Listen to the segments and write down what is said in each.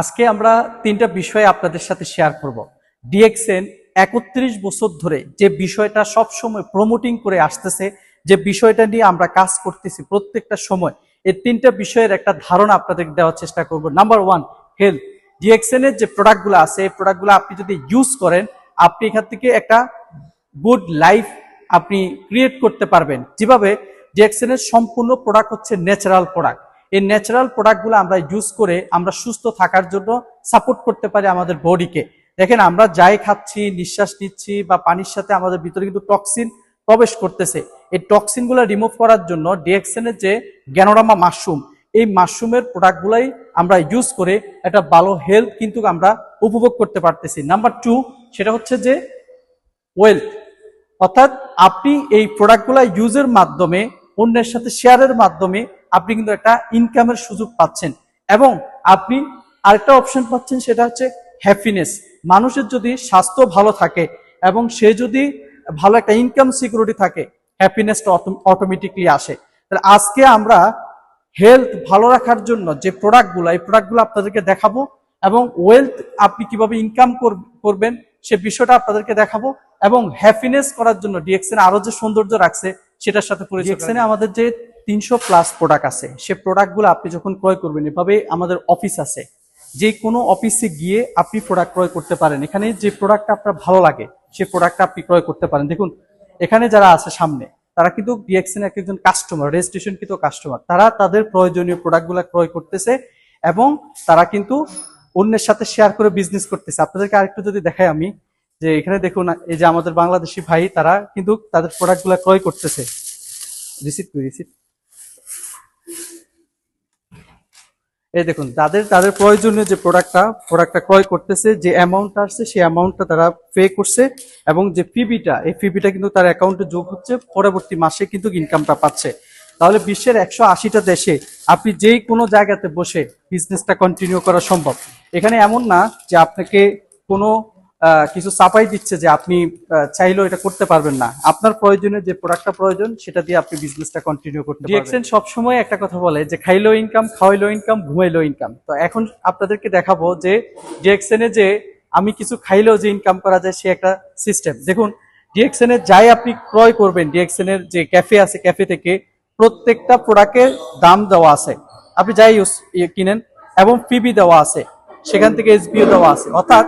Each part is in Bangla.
আজকে আমরা তিনটা বিষয় আপনাদের সাথে শেয়ার করব। ডিএক্সএন একত্রিশ বছর ধরে যে বিষয়টা সব সময় প্রমোটিং করে আসতেছে, যে বিষয়টা নিয়ে আমরা কাজ করতেছি প্রত্যেকটা সময়, এই তিনটা বিষয়ের একটা ধারণা আপনাদের দেওয়ার চেষ্টা করব। নাম্বার ওয়ান হেলথ ডিএক্সএন এর যে প্রোডাক্টগুলো আছে, এই প্রোডাক্টগুলো আপনি যদি ইউজ করেন, আপনি এখান থেকে একটা গুড লাইফ আপনি ক্রিয়েট করতে পারবেন। যেভাবে ডিএক্সএন এর সম্পূর্ণ প্রোডাক্ট হচ্ছে ন্যাচারাল প্রোডাক্ট এই ন্যাচারাল প্রোডাক্টগুলো আমরা ইউজ করে আমরা সুস্থ থাকার জন্য সাপোর্ট করতে পারি আমাদের বডিকে দেখেন, আমরা যাই খাচ্ছি, নিঃশ্বাস নিচ্ছি বা পানির সাথে আমাদের ভিতরে কিন্তু টক্সিন প্রবেশ করতেছে। এই টক্সিনগুলো রিমুভ করার জন্য ডিএক্সএন এর যে গ্যানোরামা মাশরুম, এই মাশরুমের প্রোডাক্টগুলাই আমরা ইউজ করে একটা ভালো হেলথ কিন্তু আমরা উপভোগ করতে পারতেছি। নাম্বার টু সেটা হচ্ছে যে ওয়েলথ অর্থাৎ আপনি এই প্রোডাক্টগুলো ইউজের মাধ্যমে, অন্যের সাথে শেয়ারের মাধ্যমে আপনি কিন্তু একটা ইনকামের সুযোগ পাচ্ছেন। এবং আপনি আরেকটা অপশন পাচ্ছেন, সেটা হচ্ছে হ্যাপিনেস মানুষের যদি স্বাস্থ্য ভালো থাকে এবং সে যদি ভালো একটা ইনকাম সিকিউরিটি থাকে হ্যাপিনেসটা অটোমেটিকলি আসে। তাহলে আজকে আমরা হেলথ ভালো রাখার জন্য যে প্রোডাক্টগুলো এই প্রোডাক্টগুলো আপনাদেরকে দেখাবো এবং ওয়েলথ আপনি কীভাবে ইনকাম করবেন, সে বিষয়টা আপনাদেরকে দেখাবো। এবং হ্যাপিনেস করার জন্য ডিএক্সএন আরও যে সৌন্দর্য রাখছে সেটার সাথে ডিএক্সএনে আমাদের যে তিনশো প্লাস প্রোডাক্ট আছে সে প্রোডাক্টগুলো আপনি যখন ক্রয় করবেন এভাবে আমাদের অফিস আছে। যে কোনো অফিসে গিয়ে আপনি প্রোডাক্ট ক্রয় করতে পারেন। এখানে যে প্রোডাক্টটা আপনার ভালো লাগে সে প্রোডাক্টটা আপনি ক্রয় করতে পারেন। দেখুন এখানে যারা আছে সামনে তারা কিন্তু ডিএক্সএন এক একজন কাস্টমার রেজিস্ট্রেশন কিন্তু কাস্টমার তারা তাদের প্রয়োজনীয় প্রোডাক্টগুলো ক্রয় করতেছে এবং তারা কিন্তু অন্যের সাথে শেয়ার করে বিজনেস করতেছে। আপনাদেরকে আরেকটু যদি দেখাই আমি। যে এখানে দেখুন, এই যে আমাদের বাংলাদেশি ভাই, তারা কিন্তু তাদের প্রোডাক্টগুলো ক্রয় করতেছে। রিসিট রিসিট এই দেখুন, তাদের তাদের প্রয়োজনীয় যে প্রোডাক্টটা প্রোডাক্টটা ক্রয় করতেছে, যে অ্যামাউন্টটা আসছে, সেই অ্যামাউন্টটা তারা পে করছে এবং যে ফিবিটা এই ফিবিটা কিন্তু তার অ্যাকাউন্টে যোগ হচ্ছে, পরবর্তী মাসে কিন্তু ইনকামটা পাচ্ছে। তাহলে বিশ্বের একশো আশিটা দেশে আপনি যেই কোনো জায়গাতে বসে বিজনেসটা কন্টিনিউ করা সম্ভব। এখানে এমন না যে আপনাকে কোনো কিছু চাপাই দিচ্ছে যে আপনি চাইলেও এটা করতে পারবেন না। আপনার প্রয়োজনীয় যে প্রোডাক্টটা প্রয়োজন, সেটা দিয়ে আপনি বিজনেসটা কন্টিনিউ করতে পারবেন। ডিএক্সএন সবসময় একটা কথা বলে যে খাইলো ইনকাম খাওয়াইলো ইনকাম ঘুমাইলো ইনকাম তো এখন আপনাদেরকে দেখাবো যে ডিএক্সএন এ যে আমি কিছু খাইলেও যে ইনকাম করা যায়, সে একটা সিস্টেম দেখুন ডিএক্সএন এর যাই আপনি ক্রয় করবেন ডিএক্সএন এর যে ক্যাফে আছে ক্যাফে থেকে প্রত্যেকটা প্রোডাক্টের দাম দেওয়া আছে। আপনি যাই ইউজ কিনেন, এবং পিবি দেওয়া আছে। সেখান থেকে এসবিও দেওয়া আছে। অর্থাৎ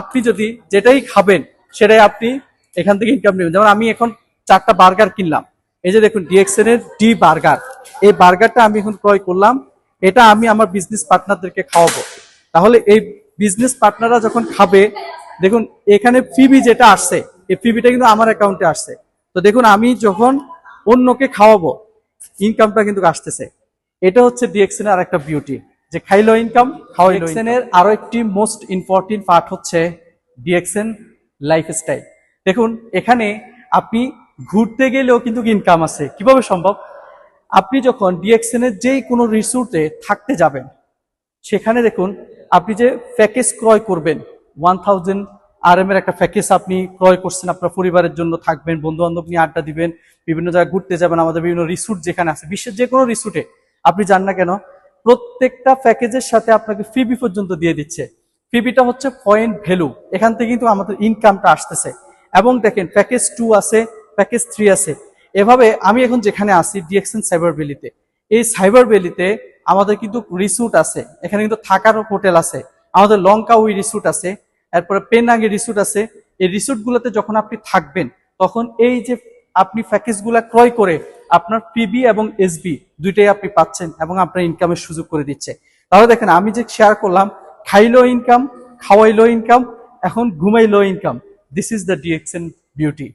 আপনি যদি যেটাই খাবেন, সেটাই আপনি এখান থেকে ইনকাম নেবেন। যেমন আমি এখন চারটা বার্গার কিনলাম। এই যে দেখুন ডিএক্সএন এর ডি বার্গার এই বার্গারটা আমি এখন ক্রয় করলাম। এটা আমি আমার বিজনেস পার্টনারদেরকে খাওয়াবো। তাহলে এই বিজনেস পার্টনাররা যখন খাবে, দেখুন, এখানে ফিবি যেটা আসছে, এই ফিবিটা কিন্তু আমার অ্যাকাউন্টে আসছে। তো দেখুন, আমি যখন অন্যকে খাওয়াবো ইনকামটা কিন্তু আসতেছে। এটা হচ্ছে ডিএক্সএন এর আরেকটা বিউটি যে খাইলো ইনকাম ডিএক্সএন এর আরও একটি মোস্ট ইম্পর্টেন্ট পার্ট হচ্ছে ডিএক্সএন লাইফস্টাইল দেখুন এখানে আপনি ঘুরতে গেলেও কিন্তু ইনকাম আছে। কীভাবে সম্ভব? আপনি যখন ডিএক্সএন এর যেই কোনো রিসোর্টে থাকতে যাবেন সেখানে দেখুন আপনি যে প্যাকেজ ক্রয় করবেন ওয়ান থাউজেন্ড আর এম এর একটা প্যাকেজ আপনি ক্রয় করছেন আপনার পরিবারের জন্য থাকবেন বন্ধু বান্ধব নিয়ে আড্ডা দিবেন বিভিন্ন জায়গায় ঘুরতে যাবেন আমাদের বিভিন্ন রিসোর্ট যেখানে আছে বিশ্বের যে কোনো রিসোর্টে আপনি যান না কেন প্রত্যেকটা প্যাকেজের সাথে আপনাকে ফিবি পর্যন্ত দিয়ে দিচ্ছে। ফিবিটা হচ্ছে পয়েন্ট ভ্যালু এখান থেকে কিন্তু আমাদের ইনকামটা আসতেছে। এবং দেখেন প্যাকেজ টু আছে প্যাকেজ থ্রি আছে। এভাবে আমি এখন যেখানে আছি ডিএক্সএন সাইবার ভ্যালিতে এই সাইবার ভ্যালিতে আমাদের কিন্তু রিসুট আছে। এখানে কিন্তু থাকার হোটেল আছে। আমাদের লঙ্কা উই রিসুট আছে। এরপরে পেনাঙ্গি রিসুট আছে। এই রিসুটগুলোতে যখন আপনি থাকবেন, তখন এই যে আপনি প্যাকেজগুলা ক্রয় করে আপনার পিবি এবং এসবি দুইটাই আপনি পাচ্ছেন এবং আপনার ইনকামের সুযোগ করে দিচ্ছে। তাহলে দেখেন, আমি যে শেয়ার করলাম, খাইলো ইনকাম খাওয়াইলো ইনকাম এখন ঘুমাইলো income this is the DXN beauty